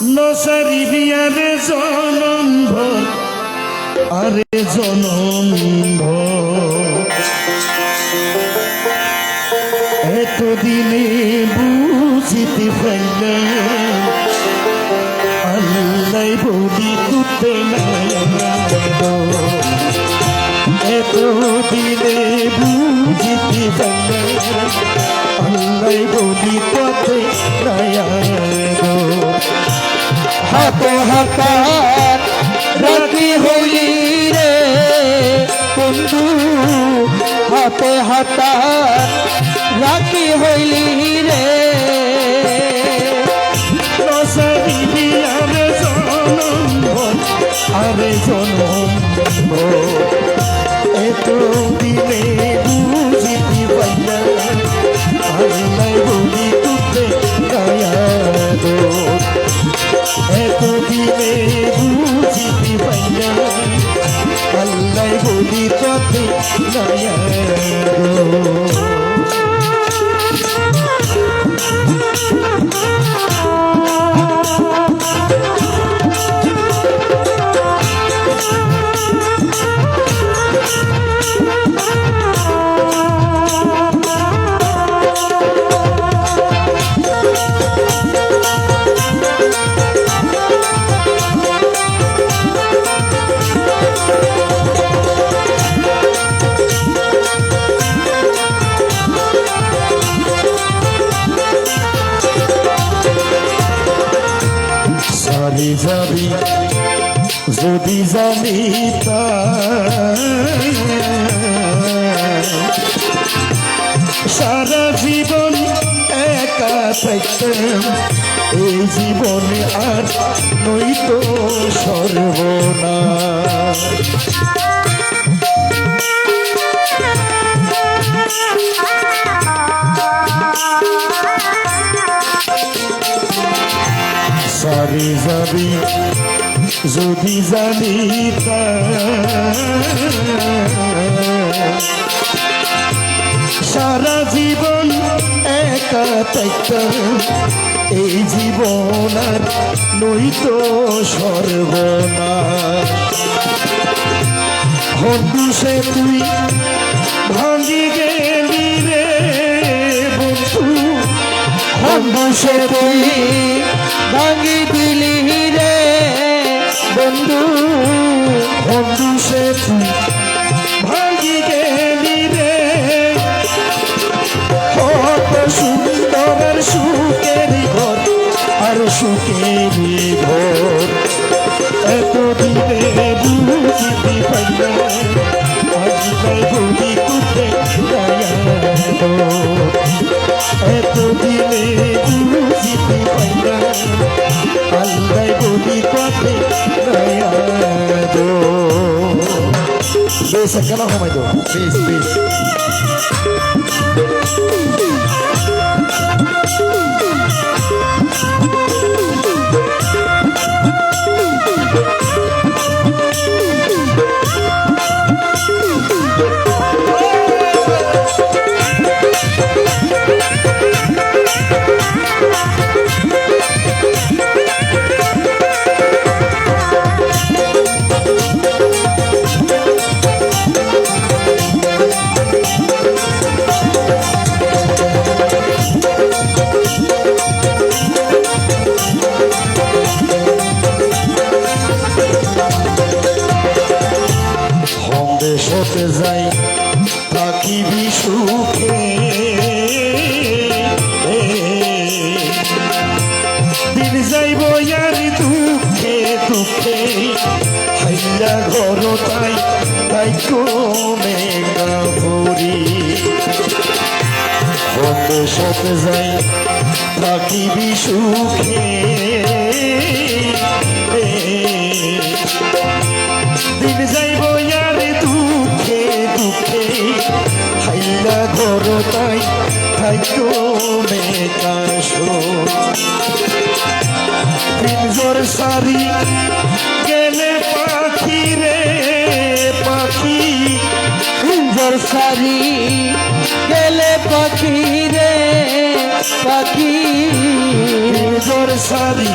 নসারি বিয়ারে জনম আরে জনম এতদিনে বুঝিতে পাইলে আল্লাহ বলি কুতে এতদিনে বুঝিতে পাইলে আল্লাহ বলি কতে হাতে হাতার রাতি হইলি রে। বন্ধু, হাতে হাতার রাতি হইলি রে। বিয়ারে জনম আরে জনম এত বলি কতে সারি যাবি যদি যাবি সারা জীবন একা থাকতাম এই জীবনে আর নইতো সর্বনা সারি যাবি যদি জানি সারা জীবন একা থাকতাম, এই জীবন আর নইতো সর্বনা বন্ধু সে তুই ভাঙ্গি গেলি বন্ধু সে তুই ভাঙি দিলি রে। বন্ধু বন্ধু সে তুই ভাঙ্গি গেলি রে। কত সুন্দর সুখের ঘর, আর সুখের ঘর। এত দিনে বেশ কেন ঘুমাই দো বেশ বেশ সন্দেশতে যাই, থাকিবি সুখে। দিন যাইব ইয়ার দুঃখে দুঃখে, হাইয়া ঘর তাই তাই কমে গাভরি সন্দেশতে যাই, থাকিবি সুখে। তাই থাইকো মেকাশ পিঞ্জর সারি গেলে পাখি রে পাখি। সুন্দর সারি গেলে পাখি রে পাখি। পিঞ্জর সারি